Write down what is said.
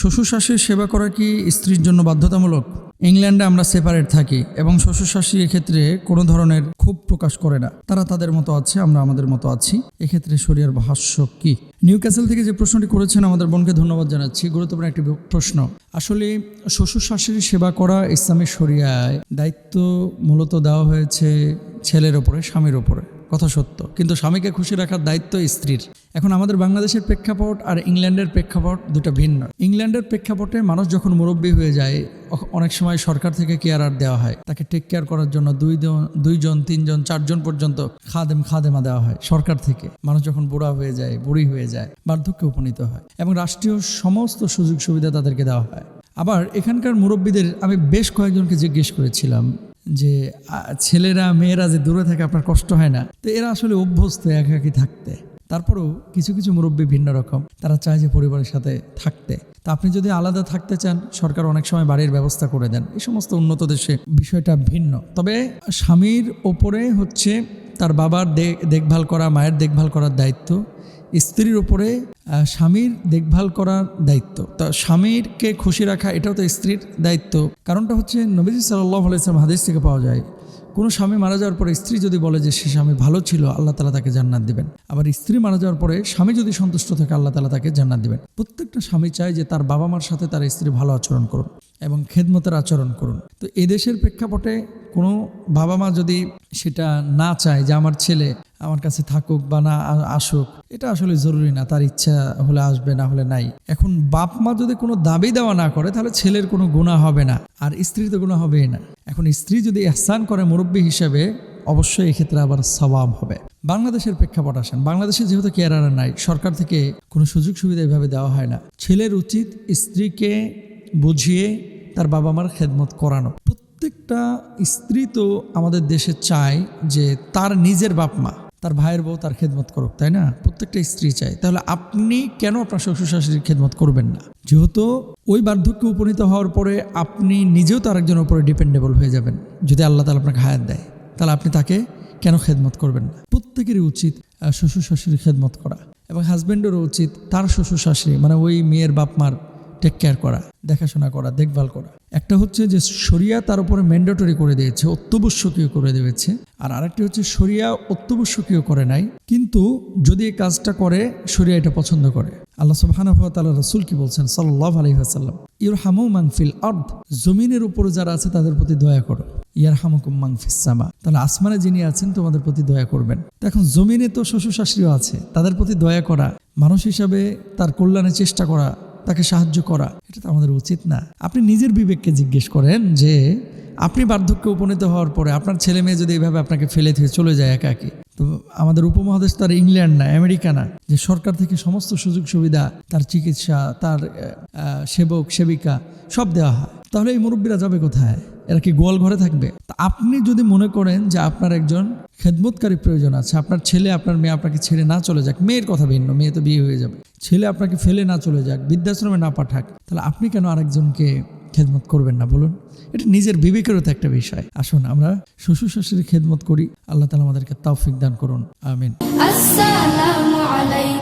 শ্বশুর শাশুড়ির সেবা করা কি স্ত্রীর জন্য বাধ্যতামূলক? ইংল্যান্ডে আমরা সেপারেট থাকি এবং শ্বশুর শাশুড়ি এক্ষেত্রে কোনো ধরনের ক্ষোভ প্রকাশ করে না। তারা তাদের মতো আছে, আমরা আমাদের মতো আছি। এক্ষেত্রে শরিয়ার ভাষ্য কি? নিউ ক্যাসেল থেকে যে প্রশ্নটি করেছেন, আমাদের বোনকে ধন্যবাদ জানাচ্ছি। গুরুত্বপূর্ণ একটি প্রশ্ন। আসলে শ্বশুর শাশুড়ির সেবা করা ইসলামের শরিয়ায় দায়িত্ব মূলত দেওয়া হয়েছে ছেলের ওপরে, স্বামীর ওপরে। কথা সত্য। কিন্তু স্বামীকে খুশি রাখার দায়িত্ব স্ত্রীর। এখন আমাদের বাংলাদেশের প্রেক্ষাপট আর ইংল্যান্ডের প্রেক্ষাপট দুটো ভিন্ন। ইংল্যান্ডের প্রেক্ষাপটে মানুষ যখন মুরব্বী হয়ে যায় অনেক সময় সরকার থেকে কেয়ার দেওয়া হয়। তাকে টেক কেয়ার করার জন্য দুই জন- দুইজন, তিনজন, চারজন পর্যন্ত খাদেম, খাদেমা দেওয়া হয় সরকার থেকে। মানুষ যখন বুড়া হয়ে যায়, বুড়ি হয়ে যায়, বার্ধক্যে উপনীত হয় এবং রাষ্ট্রীয় সমস্ত সুযোগ সুবিধা তাদেরকে দেওয়া হয়। আবার এখানকার মুরব্বীদের আমি বেশ কয়েকজনকে জিজ্ঞেস করেছিলাম যে ছেলেরা, মেয়েরা যে দূরে থাকে আপনার কষ্ট হয় না। তো এরা আসলে অভ্যস্ত একাকি থাকতে। তারপরেও কিছু কিছু মুরব্বী ভিন্ন রকম। তারা চায় যে পরিবারের সাথে থাকতে। তা আপনি যদি আলাদা থাকতে চান, সরকার অনেক সময় বাড়ির ব্যবস্থা করে দেন। এই সমস্ত উন্নত দেশে বিষয়টা ভিন্ন। তবে স্বামীর ওপরে হচ্ছে তার বাবার দেখভাল করা, মায়ের দেখভাল করার দায়িত্ব। স্ত্রীর উপরে স্বামীর দেখভাল করার দায়িত্ব। তা স্বামীরকে খুশি রাখা, এটাও তো স্ত্রীর দায়িত্ব। কারণটা হচ্ছে নবীজি সাল্লাহ আলাইসলাম হাদিস থেকে পাওয়া যায় কোনো স্বামী মারা যাওয়ার পরে স্ত্রী যদি বলে যে সে স্বামী ভালো ছিল, আল্লাহ তালা তাকে জান্নাত দিবেন। আবার স্ত্রী মারা যাওয়ার পরে স্বামী যদি সন্তুষ্ট থাকে, আল্লাহ তালা তাকে জান্নাত দিবেন। প্রত্যেকটা স্বামী চায় যে তার বাবা মার সাথে তার স্ত্রী ভালো আচরণ করুন এবং খেদমতের আচরণ করুন। তো এদেশের প্রেক্ষাপটে কোনো বাবা মা যদি সেটা না চায় যে আমার ছেলে আমার কাছে থাকুক বা না আসুক, এটা আসলে জরুরি না, তার ইচ্ছা হলে আসবে, না হলে নাই। এখন বাপ মা যদি কোনো দাবি দেওয়া না করে, তাহলে ছেলের কোনো গুণা হবে না, আর স্ত্রীর তো গুণা হবেই না। এখন স্ত্রী যদি এহসান করে মুরব্বী হিসেবে, অবশ্যই এক্ষেত্রে আবার সবাব হবে। বাংলাদেশের প্রেক্ষাপট আসেন। বাংলাদেশে যেহেতু কেয়ারার নাই, সরকার থেকে কোনো সুযোগ সুবিধা এভাবে দেওয়া হয় না। ছেলের উচিত স্ত্রীকে বুঝিয়ে তার বাবা মার খেদমত করানো। প্রত্যেকটা স্ত্রী তো আমাদের দেশে চায় যে তার নিজের বাপ মা তার ভাইয়ের বউ তার খেদমত করুক, তাই না? প্রত্যেকটা স্ত্রী চায়। তাহলে আপনি কেন আপনার শ্বশুর শাশুড়ির খেদমত করবেন না? যেহেতু ওই বার্ধক্যে উপনীত হওয়ার পরে আপনি নিজেও তো আরেকজনের উপরে ডিপেন্ডেবল হয়ে যাবেন। যদি আল্লাহ তালা আপনাকে হায়াত দেয়, তাহলে আপনি তাকে কেন খেদমত করবেন না? প্রত্যেকেরই উচিত শ্বশুর শাশুড়ির খেদমত করা। এবং হাজব্যান্ডেরও উচিত তার শ্বশুর শাশুড়ি মানে ওই মেয়ের বাপ মার টেক কেয়ার করা, দেখাশোনা করা, দেখভাল করা। একটা হচ্ছে যে শরিয়া তার উপরে ম্যান্ডেটরি করে দিয়েছে, অত্যাবশ্যকীয় করে দিয়েছে। আর আরেকটি হচ্ছে শরিয়া অত্যাবশ্যকীয় করে নাই, কিন্তু যদি এই কাজটা করে, শরিয়া এটা পছন্দ করে। আল্লাহ ওয়া তাআলা কি বলছেন? সাল্লাল্লাহু আলাইহি ওয়াসাল্লাম, ইরহামু মান ফিল আরদ জমিনের উপরে যারা আছে তাদের প্রতি দয়া করো। ইয়ারহামুকুম মান ফিস সামা, তাহলে আসমানে যিনি আছেন তোমাদের প্রতি দয়া করবেন। এখন জমিনে তো শ্বশুর শাশুড়িও আছে, তাদের প্রতি দয়া করা, মানুষ হিসাবে তার কল্যাণে চেষ্টা করা তাকে সাহায্য করা, এটা তো আমাদের উচিত না। আপনি নিজের বিবেককে জিজ্ঞেস করেন যে, আপনি বার্ধক্যে উপনীত হওয়ার পরে আপনার ছেলে মেয়ে যদি এভাবে আপনাকে ফেলে থেকে চলে যায় একাকি তো আমাদের উপমহাদেশ তার ইংল্যান্ড না, আমেরিকা না, যে সরকার থেকে সমস্ত সুযোগ সুবিধা, তার চিকিৎসা, তার সেবক, সেবিকা, সব দেওয়া হয়। তাহলে এই মুরব্বীরা যাবে কোথায়? এরা কি গোয়াল ঘরে থাকবে? তা আপনি যদি মনে করেন যে আপনার একজন খেদমতকারী প্রয়োজন আছে, আপনার ছেলে, আপনার মেয়ে আপনাকে ছেড়ে না চলে যাক, মেয়ের কথা ভিন্ন, মেয়ে তো বিয়ে হয়ে যাবে। ছেলে আপনাকে ফেলে না চলে যাক, বৃদ্ধাশ্রমে না পাঠাক, তাহলে আপনি কেন আরেকজনকে খেদমত করবেন না বলুন? এটা নিজের বিবেকেরও তো একটা বিষয়। আসুন, আমরা শ্বশুর শাশুড়ি খেদমত করি। আল্লাহ তালা আমাদেরকে তাওফিক দান করুন। আমিন। আসসালামু আলাইকুম।